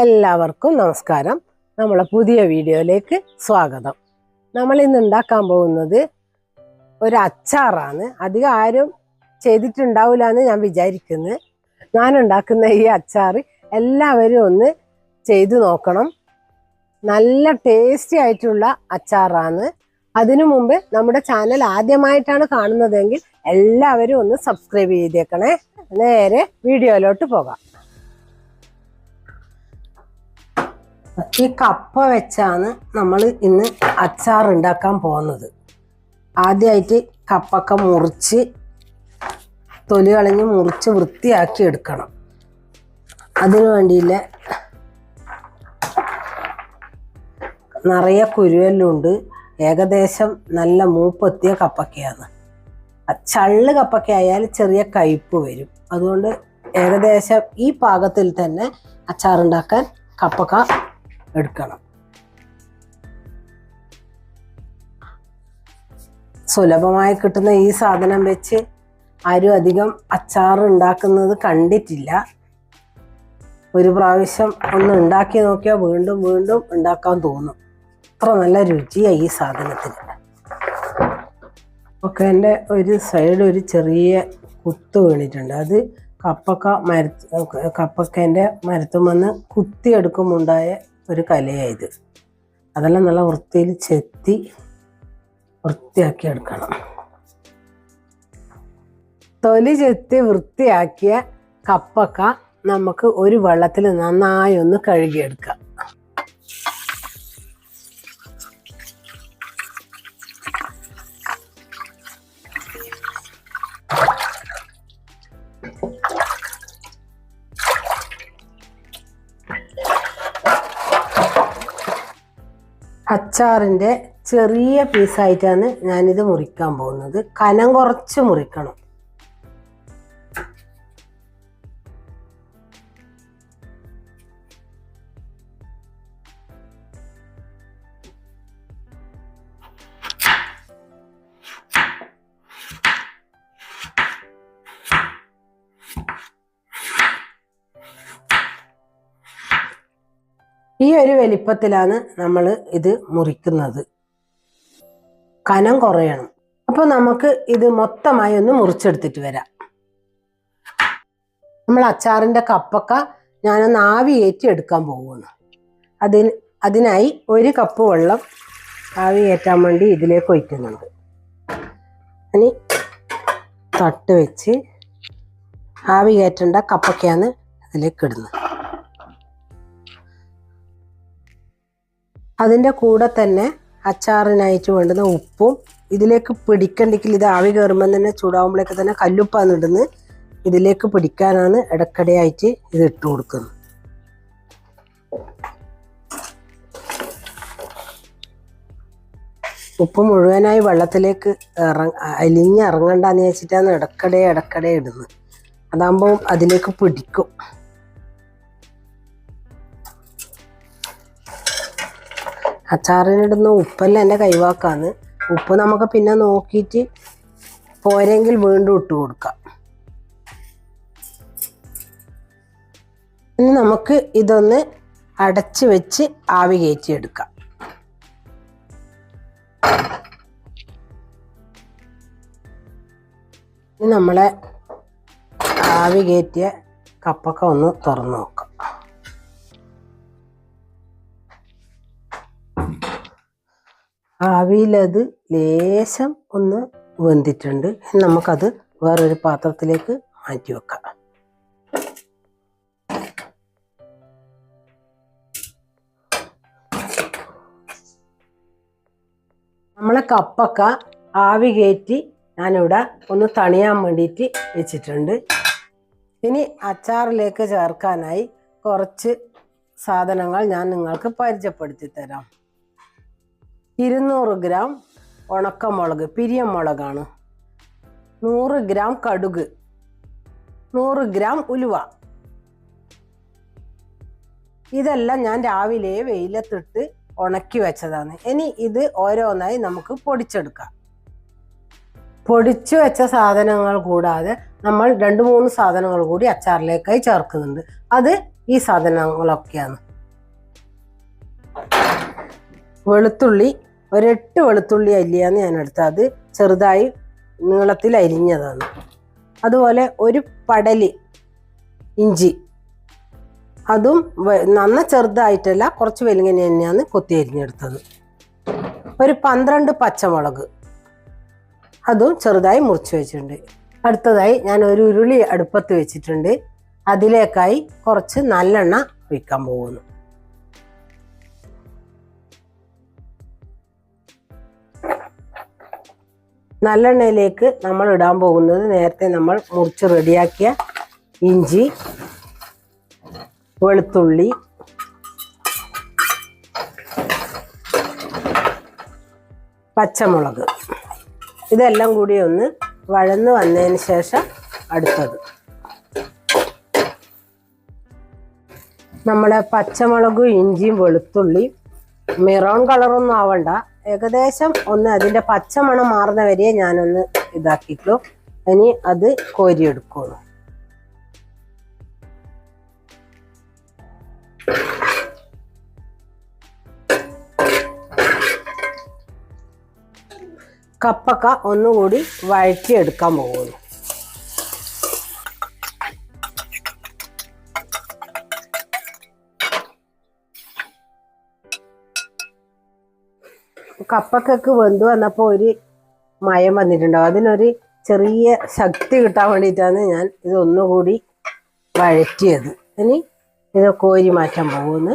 എല്ലാവർക്കും നമസ്കാരം. നമ്മളെ പുതിയ വീഡിയോയിലേക്ക് സ്വാഗതം. നമ്മൾ ഇന്ന് ഉണ്ടാക്കാൻ പോകുന്നത് ഒരു അച്ചാറാണ്. അധികം ആരും ചെയ്തിട്ടുണ്ടാവില്ല എന്ന് ഞാൻ വിചാരിക്കുന്നു. ഞാൻ ഉണ്ടാക്കുന്ന ഈ അച്ചാർ എല്ലാവരും ഒന്ന് ചെയ്തു നോക്കണം. നല്ല ടേസ്റ്റി ആയിട്ടുള്ള അച്ചാറാണ്. അതിനു മുമ്പ് നമ്മുടെ ചാനൽ ആദ്യമായിട്ടാണ് കാണുന്നതെങ്കിൽ എല്ലാവരും ഒന്ന് സബ്സ്ക്രൈബ് ചെയ്തേക്കണേ. നേരെ വീഡിയോയിലോട്ട് പോകാം. ഈ കപ്പ വെച്ചാണ് നമ്മൾ ഇന്ന് അച്ചാർ ഉണ്ടാക്കാൻ പോകുന്നത്. ആദ്യമായിട്ട് കപ്പൊക്കെ മുറിച്ച് തൊലി കളഞ്ഞ് മുറിച്ച് വൃത്തിയാക്കി എടുക്കണം. അതിനു വേണ്ടിയില്ല നിറയെ കുരുവെല്ലുണ്ട്. ഏകദേശം നല്ല മൂപ്പെത്തിയ കപ്പക്കയാണ്. ചള്ള് കപ്പക്കയായാൽ ചെറിയ കയ്പ്പ് വരും. അതുകൊണ്ട് ഏകദേശം ഈ പാകത്തിൽ തന്നെ അച്ചാറുണ്ടാക്കാൻ കപ്പക്ക എടുക്കണം. സുലഭമായി കിട്ടുന്ന ഈ സാധനം വെച്ച് ആരും അധികം അച്ചാർ ഉണ്ടാക്കുന്നത് കണ്ടിട്ടില്ല. ഒരു പ്രാവശ്യം ഒന്ന് ഉണ്ടാക്കി നോക്കിയാൽ വീണ്ടും വീണ്ടും ഉണ്ടാക്കാൻ തോന്നും. അത്ര നല്ല രുചിയാണ് ഈ സാധനത്തിന്. ഒക്കെ എന്റെ ഒരു സൈഡ് ഒരു ചെറിയ കുത്ത് വീണിട്ടുണ്ട്. അത് കപ്പക്ക മര കപ്പക്കേന്റെ മരത്തുമെന്ന് കുത്തിയെടുക്കുമുണ്ടായ ഒരു കലയായത്. അതെല്ലാം നല്ല വൃത്തിയിൽ ചെത്തി വൃത്തിയാക്കി എടുക്കണം തൊലി ചെത്തി വൃത്തിയാക്കിയ കപ്പക്ക നമുക്ക് ഒരു വെള്ളത്തിൽ നന്നായി ഒന്ന് കഴുകിയെടുക്കാം. അച്ചാറിന്റെ ചെറിയ പീസായിട്ടാണ് ഞാനിത് മുറിക്കാൻ പോകുന്നത്. കനം കുറച്ച് മുറിക്കണം. ഈ ഒരു വലിപ്പത്തിലാണ് നമ്മൾ ഇത് മുറിക്കുന്നത്. കനം കുറയണം. അപ്പൊ നമുക്ക് ഇത് മൊത്തമായി ഒന്ന് മുറിച്ചെടുത്തിട്ട് വരാം. നമ്മൾ അച്ചാറിന്റെ കപ്പൊക്ക ഞാനൊന്ന് ആവി കയറ്റി എടുക്കാൻ പോകുന്നു. അതിന് അതിനായി ഒരു കപ്പ് വെള്ളം ആവി ഏറ്റാൻ വേണ്ടി ഇതിലേക്ക് ഒഴിക്കുന്നുണ്ട്. ഇനി തട്ട് വെച്ച് ആവി കയറ്റേണ്ട കപ്പൊക്കെയാണ് അതിലേക്ക് ഇടുന്നത്. അതിന്റെ കൂടെ തന്നെ അച്ചാറിനായിട്ട് വേണ്ടുന്ന ഉപ്പും ഇതിലേക്ക് പിടിക്കണ്ടെങ്കിൽ ഇത് ആവി കയറുമ്പോൾ തന്നെ ചൂടാവുമ്പോഴേക്ക് തന്നെ കല്ലുപ്പാന്ന് ഇടുന്നത്. ഇതിലേക്ക് പിടിക്കാനാണ് ഇടയ്ക്കിടെയായിട്ട് ഇത് ഇട്ട് കൊടുക്കുന്നത്. ഉപ്പ് മുഴുവനായി വെള്ളത്തിലേക്ക് ഇറ അലിഞ്ഞിറങ്ങണ്ടെന്ന് വെച്ചിട്ടാണ് ഇടയ്ക്കിടെ ഇടയ്ക്കിടെ ഇടുന്നത്. അതാകുമ്പോൾ അതിലേക്ക് പിടിക്കും. അച്ചാറിനിടുന്ന ഉപ്പെല്ലാം എന്റെ കൈവാക്കാന്ന്. ഉപ്പ് നമുക്ക് പിന്നെ നോക്കിയിട്ട് പോരെങ്കിൽ വീണ്ടും ഇട്ട് കൊടുക്കാം. ഇനി നമുക്ക് ഇതൊന്ന് അടച്ച് വെച്ച് ആവി കയറ്റിയെടുക്കാം. നമ്മളെ ആവി കയറ്റിയ കപ്പൊക്കെ ഒന്ന് തുറന്നു നോക്കാം. ആവിയിലത് ലേശം ഒന്ന് വെന്തിട്ടുണ്ട്. നമുക്കത് വേറൊരു പാത്രത്തിലേക്ക് മാറ്റി വെക്കാം. നമ്മളെ കപ്പക്ക ആവി കയറ്റി ഞാനിവിടെ ഒന്ന് തണിയാൻ വേണ്ടിയിട്ട് വെച്ചിട്ടുണ്ട്. ഇനി അച്ചാറിലേക്ക് ചേർക്കാനായി കുറച്ച് സാധനങ്ങൾ ഞാൻ നിങ്ങൾക്ക് പരിചയപ്പെടുത്തി തരാം. ഇരുന്നൂറ് ഗ്രാം ഉണക്കമുളക് പിരിയമുളകാണ്. നൂറ് ഗ്രാം കടുക്. നൂറ് ഗ്രാം ഉലുവ. ഇതെല്ലാം ഞാൻ രാവിലെ വെയിലത്തിട്ട് ഉണക്കി വെച്ചതാണ്. ഇനി ഇത് ഓരോന്നായി നമുക്ക് പൊടിച്ചെടുക്കാം. പൊടിച്ചു വെച്ച സാധനങ്ങൾ കൂടാതെ നമ്മൾ രണ്ട് മൂന്ന് സാധനങ്ങൾ കൂടി അച്ചാറിലേക്കായി ചേർക്കുന്നുണ്ട്. അത് ഈ സാധനങ്ങളൊക്കെയാണ്. വെളുത്തുള്ളി ഒരെട്ട് വെളുത്തുള്ളി അല്ലിയാന്ന് ഞാൻ എടുത്തത് അത് ചെറുതായി നീളത്തിൽ അരിഞ്ഞതാണ്. അതുപോലെ ഒരു പടൽ ഇഞ്ചി. അതും നന്ന ചെറുതായിട്ടല്ല കുറച്ച് വലുങ്ങനെ തന്നെയാണ് കൊത്തി അരിഞ്ഞെടുത്തത്. ഒരു പന്ത്രണ്ട് പച്ചമുളക്. അതും ചെറുതായി മുറിച്ച് വെച്ചിട്ടുണ്ട്. അടുത്തതായി ഞാൻ ഒരു ഉരുളി അടുപ്പത്ത് വെച്ചിട്ടുണ്ട്. അതിലേക്കായി കുറച്ച് നല്ലെണ്ണ ഒഴിക്കാൻ പോകുന്നു. നല്ലെണ്ണയിലേക്ക് നമ്മൾ ഇടാൻ പോകുന്നത് നേരത്തെ നമ്മൾ മുറിച്ച് റെഡിയാക്കിയ ഇഞ്ചി വെളുത്തുള്ളി പച്ചമുളക്. ഇതെല്ലാം കൂടി ഒന്ന് വഴന്ന് വന്നതിന് ശേഷം അടുത്തത്. നമ്മളെ പച്ചമുളകും ഇഞ്ചിയും വെളുത്തുള്ളി മിറോൺ കളറൊന്നും ആവണ്ട. ഏകദേശം ഒന്ന് അതിന്റെ പച്ചമണം മാറുന്ന വരെ ഞാനൊന്ന് ഇതാക്കിയിട്ടുള്ളൂ ഇനി അത് കോരിയെടുക്കുള്ളൂ. കപ്പക്ക ഒന്നുകൂടി വഴറ്റിയെടുക്കാൻ പോകുന്നു. കപ്പക്കൊക്കെ വെന്ത് വന്നപ്പോൾ ഒരു മയം വന്നിട്ടുണ്ടാവും. അതിനൊരു ചെറിയ ശക്തി കിട്ടാൻ വേണ്ടിയിട്ടാണ് ഞാൻ ഇതൊന്നുകൂടി വഴറ്റിയത്. ഇനി ഇത് കോരി മാറ്റാൻ പോകുന്നു.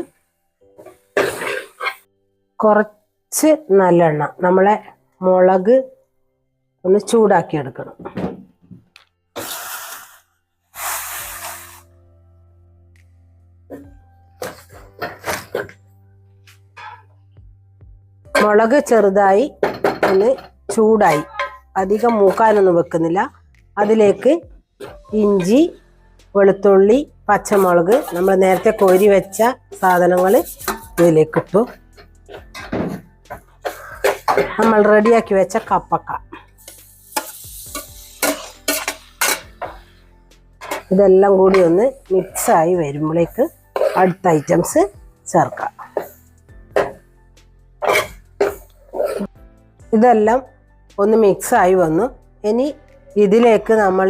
കുറച്ച് നല്ലെണ്ണ നമ്മളെ മുളക് ഒന്ന് ചൂടാക്കി എടുക്കണം മുളക് ചെറുതായി ഒന്ന് ചൂടായി. അധികം മൂക്കാനൊന്നും വെക്കുന്നില്ല. അതിലേക്ക് ഇഞ്ചി വെളുത്തുള്ളി പച്ചമുളക് നമ്മൾ നേരത്തെ കോരി വെച്ച സാധനങ്ങൾ ഇതിലേക്ക് ഇട്ടു. നമ്മൾ റെഡിയാക്കി വെച്ച കപ്പക്ക. ഇതെല്ലാം കൂടി ഒന്ന് മിക്സായി വരുമ്പോഴേക്ക് അടുത്ത ഐറ്റംസ് ചേർക്കാം. ഇതെല്ലാം ഒന്ന് മിക്സായി വന്നു. ഇനി ഇതിലേക്ക് നമ്മൾ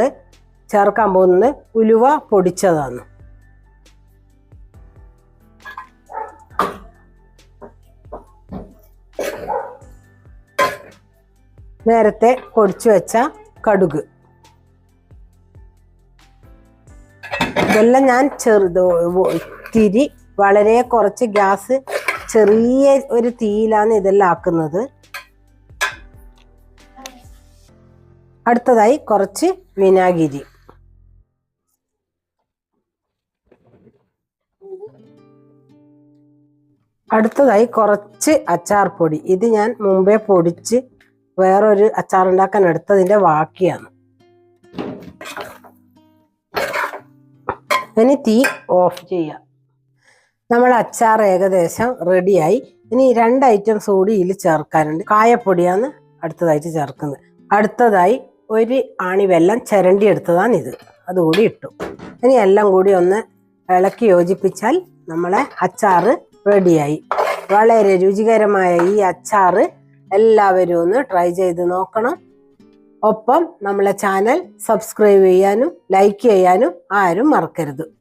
ചേർക്കാൻ പോകുന്നത് ഉലുവ പൊടിച്ചതാണ്. നേരത്തെ പൊടിച്ചു വെച്ച കടുക്. ഇതെല്ലാം ഞാൻ ചെറുത് തിരി വളരെ കുറച്ച് ഗ്യാസ് ചെറിയ ഒരു തീയിലാണ് ഇതെല്ലാം ആക്കുന്നത്. അടുത്തതായി കുറച്ച് വിനാഗിരി. അടുത്തതായി കുറച്ച് അച്ചാർ പൊടി ഇത് ഞാൻ മുമ്പേ പൊടിച്ച് വേറൊരു അച്ചാർ ഉണ്ടാക്കാൻ എടുത്തതിന്റെ ബാക്കിയാണ്. ഇനി തീ ഓഫ് ചെയ്യാം. നമ്മൾ അച്ചാർ ഏകദേശം റെഡിയായി. ഇനി രണ്ട് ഐറ്റംസ് കൂടി ഇതിൽ ചേർക്കാനുണ്ട്. കായപ്പൊടിയാണ് അടുത്തതായിട്ട് ചേർക്കുന്നത്. അടുത്തതായി ഒരു ആണി വെള്ളം ചിരണ്ടി എടുത്തതാണ് ഇത്. അതുകൂടി ഇട്ടു. ഇനി എല്ലാം കൂടി ഒന്ന് ഇളക്കി യോജിപ്പിച്ചാൽ നമ്മളെ അച്ചാറ് റെഡിയായി. വളരെ രുചികരമായ ഈ അച്ചാറ് എല്ലാവരും ഒന്ന് ട്രൈ ചെയ്ത് നോക്കണം. ഒപ്പം നമ്മളെ ചാനൽ സബ്സ്ക്രൈബ് ചെയ്യാനും ലൈക്ക് ചെയ്യാനും ആരും മറക്കരുത്.